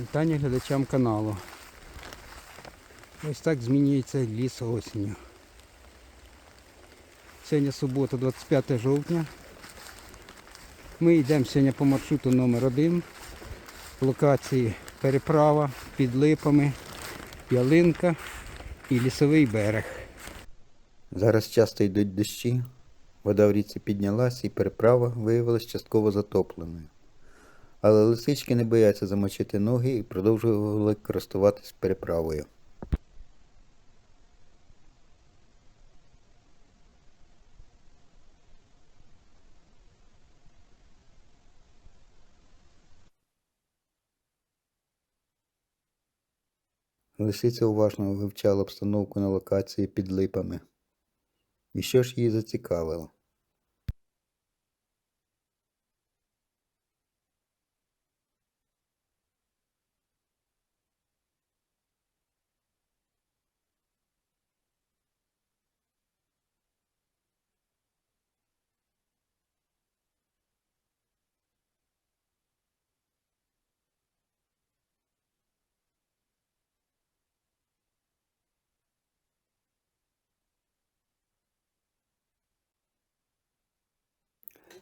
Вітання глядачам каналу. Ось так змінюється ліс осінню. Сьогодні субота, 25 жовтня. Ми йдемо сьогодні по маршруту номер 1 Локації переправа під липами, ялинка і лісовий берег. Зараз часто йдуть дощі. Вода в річці піднялась і переправа виявилась частково затопленою. Але лисички не бояться замочити ноги і продовжували користуватись переправою. Лисиця уважно вивчала обстановку на локації під липами. І що ж її зацікавило?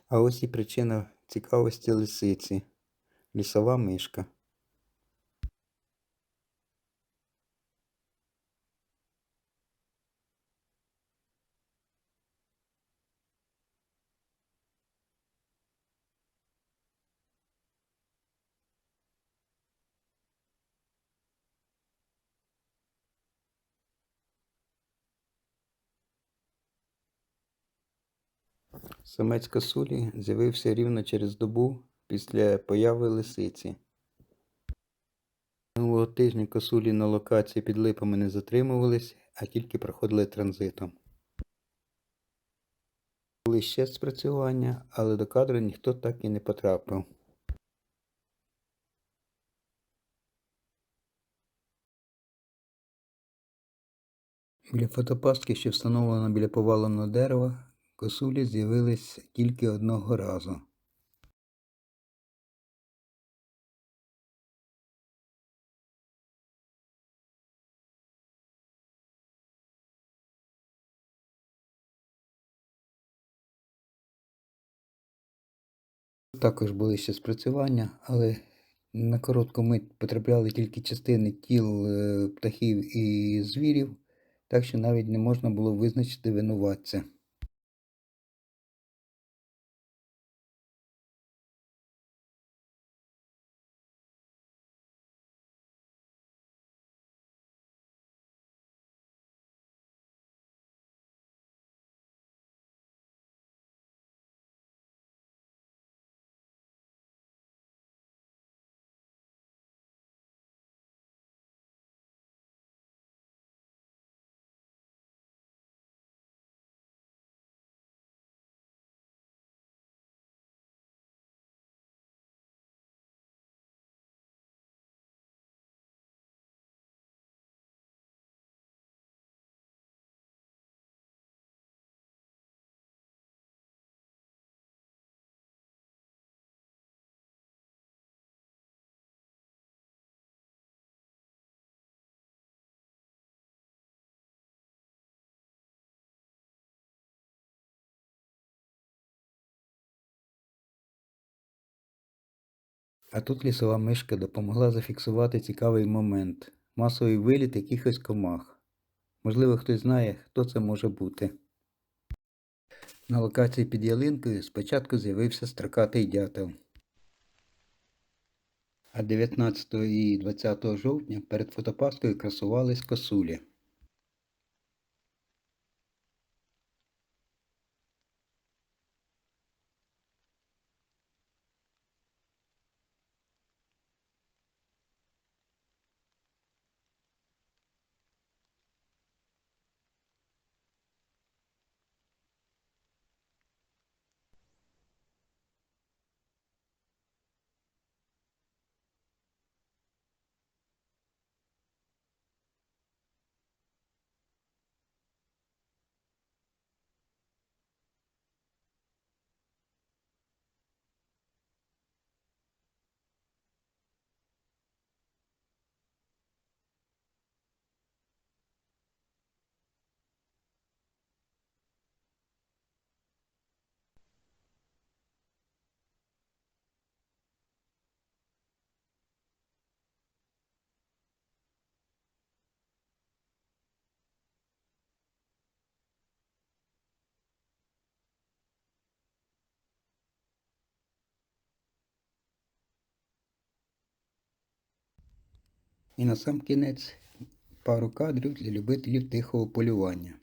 А ось і причина цікавості лисиці лісова мишка. Самець косулі з'явився рівно через добу після появи лисиці. Минулого тижня косулі на локації під липами не затримувались, а тільки проходили транзитом. Були ще спрацювання, але до кадру ніхто так і не потрапив. Біля фотопастки, що встановлена біля поваленого дерева, косулі з'явились тільки одного разу. Також були ще спрацювання, але на коротку мить потрапляли тільки частини тіл е, птахів і звірів, так що навіть не можна було визначити винуватця. А тут лісова мишка допомогла зафіксувати цікавий момент масовий виліт якихось комах. Можливо, хтось знає, хто це може бути. На локації під ялинкою спочатку з'явився строкатий дятел. А 19 і 20 жовтня перед фотопасткою красувались косулі. І на сам кінець пару кадрів для любителів тихого полювання.